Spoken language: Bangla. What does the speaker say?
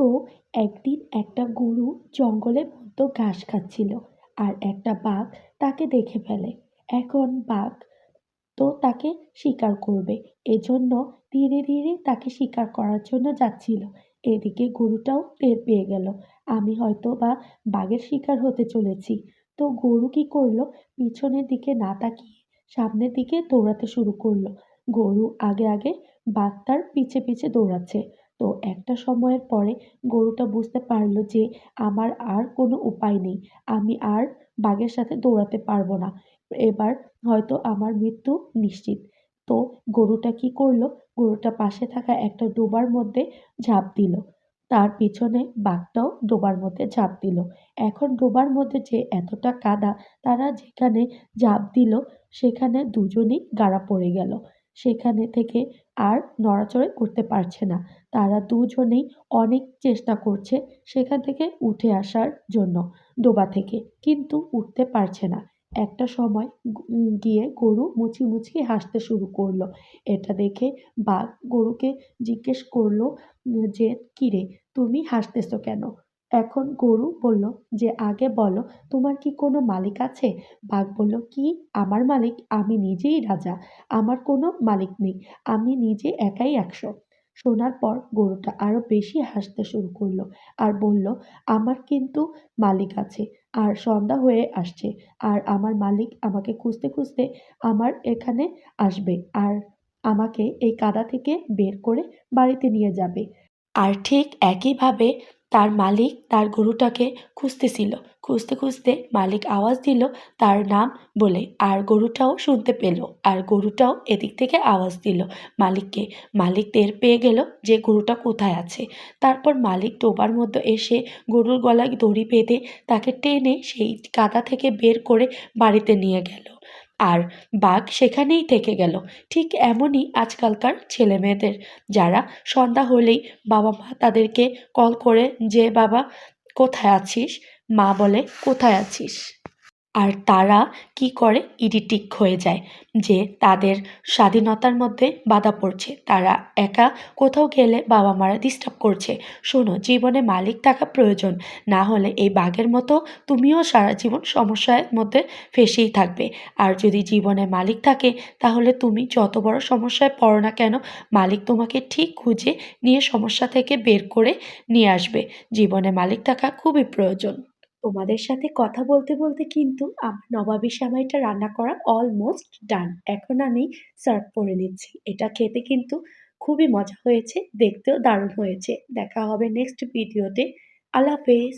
তো একদিন একটা গরু জঙ্গলের মধ্যে ঘাস খাচ্ছিল আর একটা বাঘ তাকে দেখে ফেলে। এখন বাঘ তো তাকে শিকার করবে। এজন্য ধীরে ধীরে তাকে শিকার করার জন্য যাচ্ছিল। এদিকে গরুটাও টের পেয়ে গেল। আমি হয়তো বা বাঘের শিকার হতে চলেছি। তো গরু কি করল? পিছনের দিকে না তাকিয়ে সামনের দিকে দৌড়াতে শুরু করল। গরু আগে আগে বাঘ তার পিছে পিছে দৌড়াচ্ছে। তো একটা সময়ের পরে গরুটা বুঝতে পারল যে আমার আর কোনো উপায় নেই। আমি আর বাঘের সাথে দৌড়াতে পারব না। এবার হয়তো আমার মৃত্যু নিশ্চিত। তো গরুটা কি করল? গরুটা পাশে থাকা একটা ডোবার মধ্যে ঝাঁপ দিল। তার পিছনে বাঘটাও ডোবার মধ্যে ঝাঁপ দিল। এখন ডোবার মধ্যে যে এতটা কাদা, তারা যেখানে ঝাঁপ দিল, সেখানে দুজনেই গাড়া পড়ে গেল। সেখানে থেকে আর নড়াচড়ে করতে পারছে না। তারা দুজনেই অনেক চেষ্টা করছে সেখান থেকে উঠে আসার জন্য, ডোবা থেকে। কিন্তু উঠতে পারছে না। একটা সময় গিয়ে গরু মুচি মুচি হাসতে শুরু করল। এটা দেখে বাঘ গরুকে জিজ্ঞেস করল, যে, কিরে, তুমি হাসতেছো কেন? এখন গরু বলল, যে আগে বলো, তোমার কি কোনো মালিক আছে? বাঘ বলল, কি? আমার মালিক? আমি নিজেই রাজা। আমার কোনো মালিক নেই। আমি নিজে একাই একশো। শোনার পর গরুটা আরও বেশি হাসতে শুরু করল আর বলল, আমার কিন্তু মালিক আছে, আর সন্ধ্যা হয়ে আসছে, আর আমার মালিক আমাকে খুঁজতে খুঁজতে আমার এখানে আসবে, আর আমাকে এই কাদা থেকে বের করে বাড়িতে নিয়ে যাবে। আর ঠিক একইভাবে তার মালিক তার গরুটাকে খুঁজতেছিল। খুঁজতে খুঁজতে মালিক আওয়াজ দিল, তার নাম বলে। আর গরুটাও শুনতে পেল। আর গরুটাও এদিক থেকে আওয়াজ দিল মালিককে। মালিক টের পেয়ে গেল যে গরুটা কোথায় আছে। তারপর মালিক ডোবার মধ্যে এসে গরুর গলায় দড়ি বেঁধে তাকে টেনে সেই কাদা থেকে বের করে বাড়িতে নিয়ে গেল। আর বাঘ সেখানেই থেকে গেল। ঠিক এমনই আজকালকার ছেলে মেয়েদের যারা সন্ধ্যা হলেই বাবা মা তাদেরকে কল করে যে, বাবা, কোথায় আছিস? মা বলে, কোথায় আছিস? আর তারা কি করে? ইডিটিক হয়ে যায় যে তাদের স্বাধীনতার মধ্যে বাধা পড়ছে। তারা একা কোথাও গেলে বাবা মারা ডিস্টার্ব করছে। শোনো, জীবনে মালিক থাকা প্রয়োজন। না হলে এই বাঘের মতো তুমিও সারা জীবন সমস্যার মধ্যে ফেসেই থাকবে। আর যদি জীবনে মালিক থাকে, তাহলে তুমি যত বড় সমস্যায় পড়ো না কেন, মালিক তোমাকে ঠিক খুঁজে নিয়ে সমস্যা থেকে বের করে নিয়ে আসবে। জীবনে মালিক থাকা খুবই প্রয়োজন। তোমাদের সাথে কথা বলতে বলতে কিন্তু আমার নবাবী সামাইটা রান্না করা অলমোস্ট ডান এখন আমি সার্ভ করে নিচ্ছি। এটা খেতে কিন্তু খুবই মজা হয়েছে, দেখতেও দারুণ হয়েছে। দেখা হবে নেক্সট ভিডিওতে আল্লাহ হাফেজ।